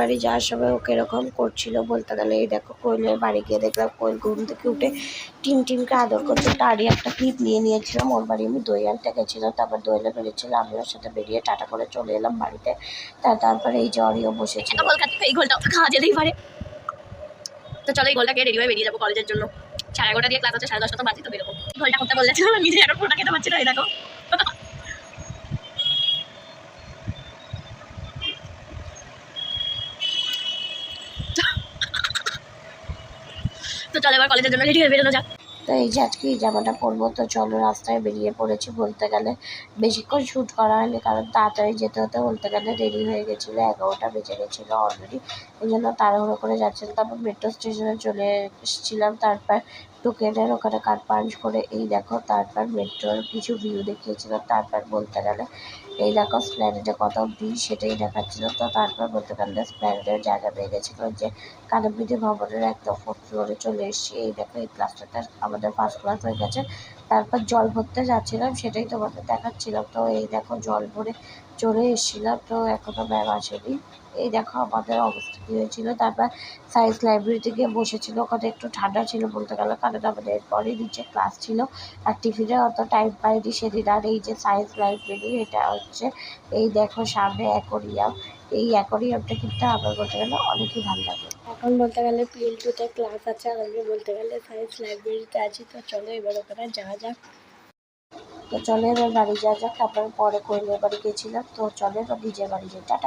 বাড়ি যাওয়ার সময় ওকে এরকম করছিল বলতে গেলে, এই দেখো কোয়েলের বাড়ি গিয়ে দেখলাম কোয়েল ঘুম থেকে উঠে টিম টিমকে আদর করছে। তারই একটা ক্লিপ নিয়ে নিয়েছিলাম, ওর বাড়ি আমি দই আনতে গেছিলাম, তারপর দইলে বেরিয়েছিলাম ওর সাথে বেরিয়ে টাটা করে চলে এলাম বাড়িতে। তারপরে এই যে অরিও বসেছিল। এই খাওয়া যেতেই পারে। তো চলো এই গোলটাকে রেডি হয়ে বেরিয়ে যাব কলেজের জন্য। সাড়ে এগারোটা দিয়ে ক্লাস আছে সাড়ে দশটা তো তো বেরোবো। গোলটা করতে বলেছিলাম নিজে এখন ফোনটা খেতে না, এই দেখো। তো চলো এবার কলেজের জন্য রেডি হয়ে বেরোনো যাক। তো এই যে আজকে এই জামাটা পরবো, তো চলো রাস্তায় বেরিয়ে পড়েছি বলতে গেলে। বেশিক্ষণ শ্যুট করা হয়নি, কারণ তাড়াতাড়ি যেতে হতে বলতে গেলে দেরি হয়ে গেছিল, এগারোটা বেজে গেছিল অলরেডি এই জন্য তাড়াহুড়ো করে যাচ্ছিলাম। তারপর মেট্রো স্টেশনে চলে এসেছিলাম, তারপর টোকেনের ওখানে কার্ড পাঞ্চ করে, এই দেখো তারপর মেট্রোর কিছু ভিউ দেখিয়েছিল। তারপর বলতে গেলে, এই দেখো স্প্ল্যানেডে কত ভিড় সেটাই দেখাচ্ছিল। তো তারপর বলতে গেলে স্প্ল্যানেডের জায়গা পেয়ে গেছিল যে কানবিদি ভবনের একদম ফোর্থ ফ্লোরে চলে এসেছি। এই দেখো, এই ক্লাসটাতে আমাদের ফার্স্ট ক্লাস হয়ে গেছে। তারপর জল ভরতে যাচ্ছিলাম, সেটাই তোমাদের দেখাচ্ছিলাম। তো এই দেখো জল ভরে চলে এসেছিলাম, তো এখনও ম্যাম আসেনি। এই দেখো আমাদের অবস্থা কী হয়েছিল। তারপর সায়েন্স লাইব্রেরিতে গিয়ে বসেছিল, ওখানে একটু ঠান্ডা ছিল বলতে গেলে, কারণ আমাদের এরপরেই নিচে ক্লাস ছিল। আর টিফিনে অত টাইম পাইনি সেদিন, আর এই যে সায়েন্স লাইব্রেরি এটা হচ্ছে, এই দেখো সামনে অ্যাকোরিয়াম এই অ্যাকোরিয়ামটা কিন্তু আমার বলতে গেলে অনেকই ভালো লাগে। এখন বলতে গেলে পিএল টুতে ক্লাস আছে আর আমি বলতে গেলে সায়েন্স লাইব্রেরিতে আছি তো চলো এবার ওখানে যাওয়া যাক। তো চলো এবার বাড়ি যাওয়া যাক তারপরে পরে কোয়েলের বাড়ি গেছিলাম তো চলো এবার নিজের বাড়ি যাই।